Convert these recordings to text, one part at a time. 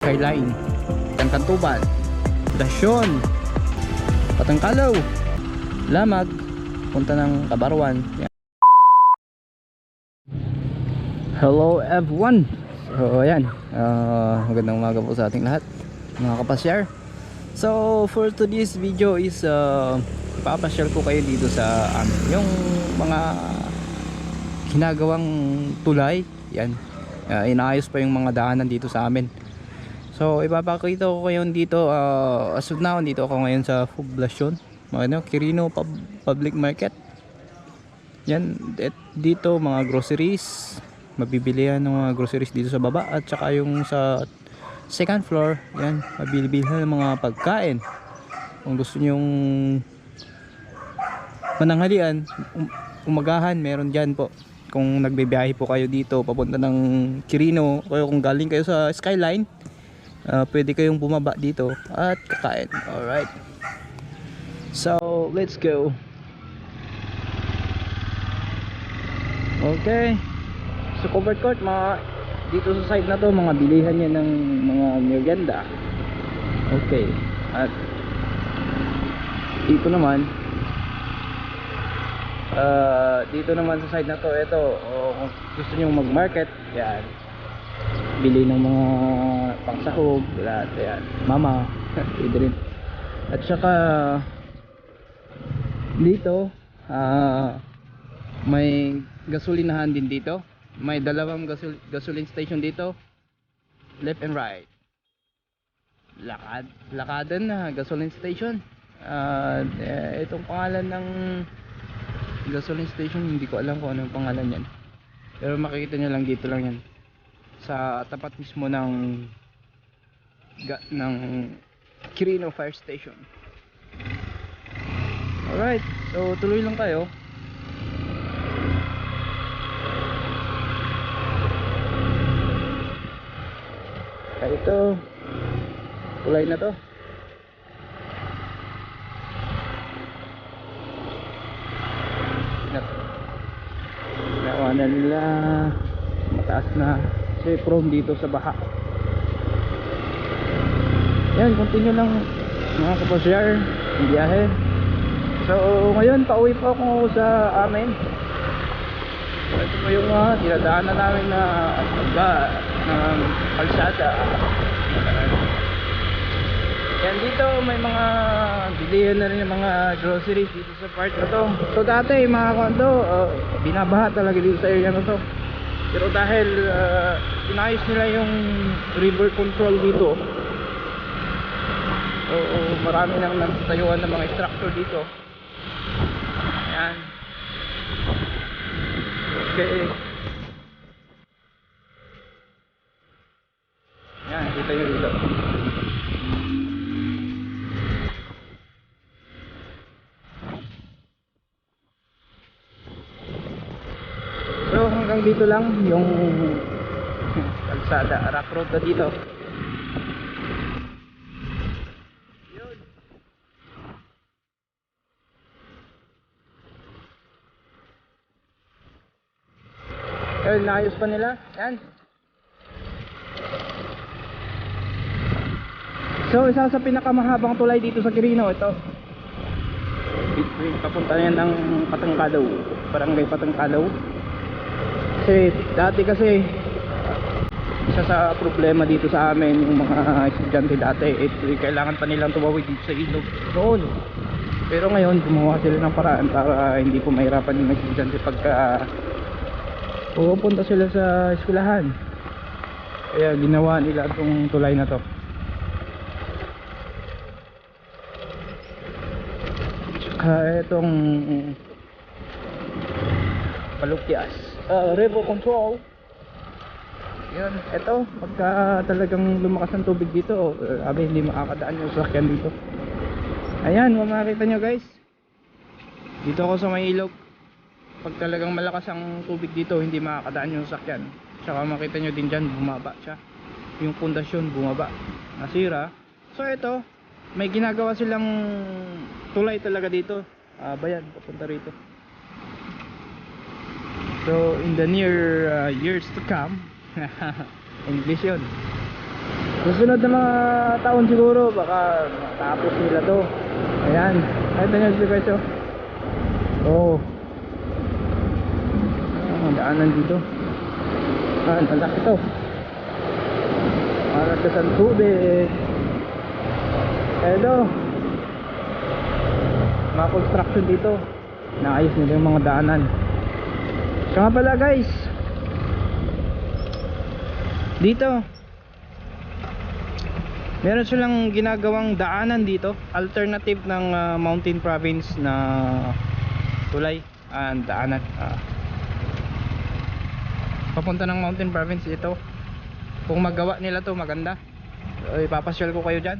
Skyline, Tangkantuban, Dasyon, Patangkalaw, Lamag, punta ng Kabarwan. Hello everyone! So ayan, uh, magandang umaga po sa ating lahat mga kapasyar. So for today's video is uh, ipapasyal ko kayo dito sa ano, yung mga ginagawang tulay. Yan, uh, inaayos pa yung mga daanan dito sa amin. So ipapakita ko kayo dito uh, as of now dito ako ngayon sa poblasyon ano, Quirino Pub- Public Market. Yan dito mga groceries, mabibilihan ng mga groceries dito sa baba at saka yung sa second floor, yan, mabibilihan ng mga pagkain. Kung gusto nyong mananghalian, um- umagahan, meron dyan po. Kung nagbibiyahe po kayo dito papunta ng Quirino, o kung galing kayo sa Skyline, Ah, pwede kayong bumaba dito at kakain. Alright. So, let's go. Okay. So, covered court, mga dito sa side na to, mga bilihan yan ng mga merienda. Okay. At dito naman, ah, dito naman sa side na to, ito, oh, kung gusto nyo mag-market, yan bili ng mga pangsahog lahat yan mama rin. At saka dito ah may gasolinahan din dito. May dalawang gasol gasoline station dito. Left and right. Lakad lakadan na gasoline station. Ah, eh, itong pangalan ng gasoline station hindi ko alam kung ano yung pangalan yan. Pero makikita nyo lang dito lang yan sa tapat mismo ng ng Quirino Fire Station. Alright, so tuloy lang tayo. Kaya ito, kulay na to. Nawa na nila mataas na kasi prone dito sa baha. Yan continue lang mga kapasyar ang biyahe. So ngayon pauwi po ako sa amin. Ito po yung uh, dinadaanan namin na pagka ng kalsada. Yan dito may mga bilihan na rin yung mga groceries dito sa part na to. So dati mga kondo uh, binabaha talaga dito sa area na to pero dahil uh, inayos nila yung river control dito o marami nang nagtayuan ng mga structure dito. Ayan. Okay. Ayan kita nyo dito So hanggang dito lang yung kalsada, rock road na dito. Yun. Ayun, naayos pa nila. Yan. So, isa sa pinakamahabang tulay dito sa Quirino, ito. Between papunta yan ng Patangkalaw, Barangay Patangkalaw. Kasi dati kasi isa sa problema dito sa amin yung mga estudyante dati eh, kailangan pa nilang tumawid dito sa ilog noon. Pero ngayon gumawa sila ng paraan para hindi po mahirapan yung estudyante pagka pupunta sila sa eskwelahan. Kaya ginawa nila itong tulay na to. Tsaka itong palukyas uh, river control. Yun eto pagka talagang lumakas ang tubig dito uh, hindi makakadaan yung sasakyan dito. Ayan makikita nyo guys. Dito ako sa may ilog. Pag talagang malakas ang tubig dito hindi makakadaan yung sasakyan. Tsaka makita nyo din dyan bumaba siya. Yung pundasyon bumaba. Nasira. So eto may ginagawa silang tulay talaga dito. Ah bayan papunta rito So in the near uh, years to come, English yun. Susunod na mga taon siguro, baka matapos nila to. Ayan. Kahit nyo si Guys, oh. Ang daanan dito. Ah, ang laki to. Para sa tubig. Hello. Mga construction dito. Naayos nila yung mga daanan. Nga pala guys. Dito. Meron silang ginagawang daanan dito. Alternative ng ah, Mountain Province na tulay. Ah, daanan. Ah. Papunta ng Mountain Province ito. Kung magawa nila to maganda. So, ipapasyal ko kayo dyan.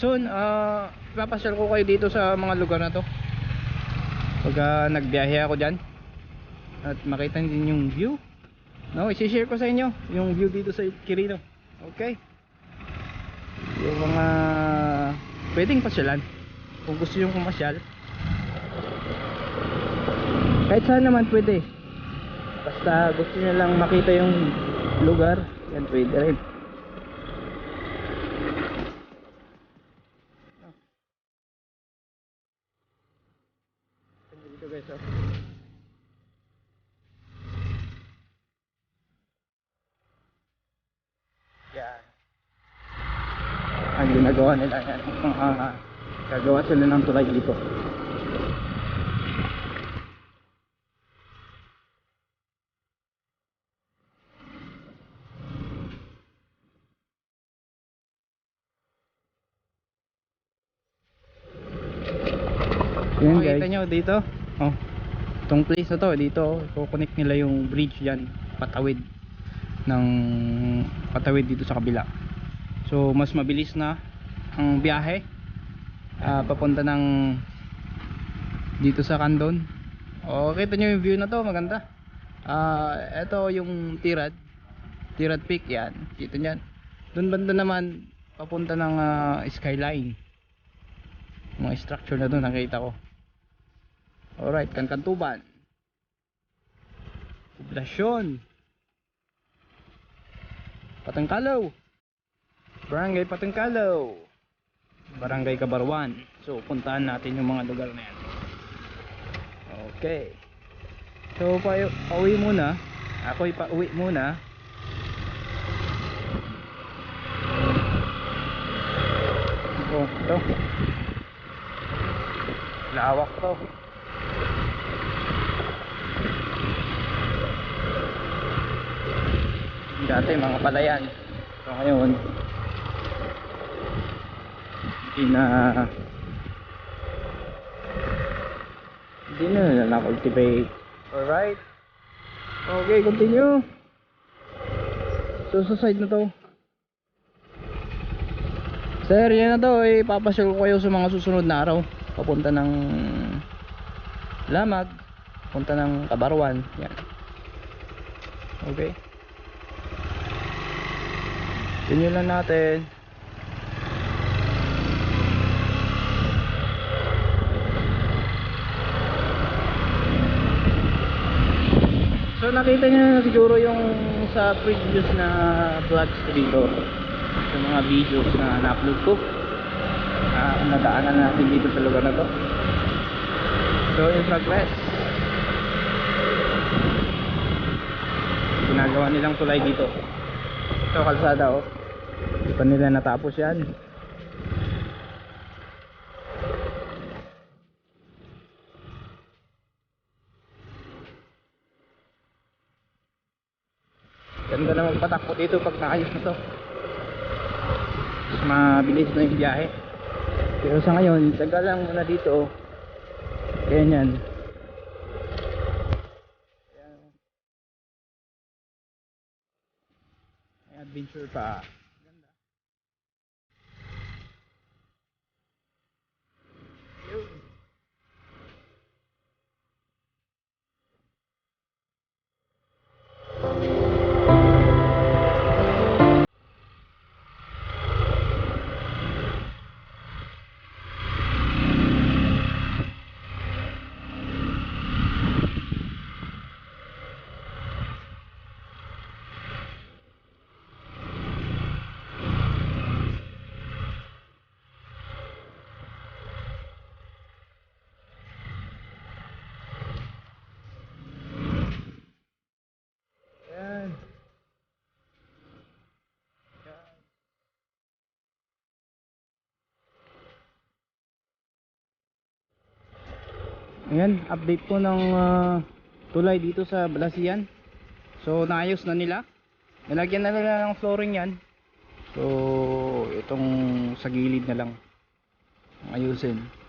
Soon, ah, ipapasyal ko kayo dito sa mga lugar na to. Pag ah, nagbiyahe ako dyan. At makita din yung view. No, i-share ko sa inyo yung view dito sa Quirino. Okay? Yung mga pwedeng pasyalan. Kung gusto yung pumasyal. Kahit saan naman pwede. Basta gusto nyo lang makita yung lugar, yan pwede rin. Ginagawa nila yan. Uh, gagawa sila ng tulay dito. Yan guys. Kita nyo dito. Oh. Itong place na to, dito, i-connect nila yung bridge dyan, patawid ng patawid dito sa kabila. So, mas mabilis na ang biyahe ah, papunta ng dito sa Candon. Oh, kita nyo yung view na to, maganda. Ah, ito yung Tirad. Tirad Peak yan. Kita niyan. Doon banda naman papunta ng ah, skyline. Mga structure na doon nakita ko. Alright, Kankantuban. Poblasyon. Patangkalaw. Barangay Patangkalaw. Barangay Kabarwan. So, puntahan natin yung mga lugar na yan. Okay. So, pa pauwi muna. Ako ipauwi muna. Oh, ito. Lawak to. Dati mga palayan. So ngayon na hindi na na na-cultivate. Alright. Okay, continue. So sa side na to. Sir, yan na to. Eh, ko kayo sa mga susunod na araw. Papunta ng Lamag. Papunta ng Kabarwan. Yan. Okay. Yun lang natin. So nakita niyo siguro yung sa previous na vlogs dito. Sa mga videos na na-upload ko. Uh, nadaanan natin dito sa lugar na to. So in progress. Ginagawa nilang tulay dito. Ito kalsada oh. Hindi pa nila natapos yan magpatakbo dito pag naayos na to. Mas mabilis na yung biyahe. Pero sa ngayon tagal lang muna dito. Ganyan. Adventure pa Ayan, update po ng ah, tulay dito sa Balasian. So, naayos na nila. Nalagyan na nila ng flooring yan. So, itong sa gilid na lang. Ayusin.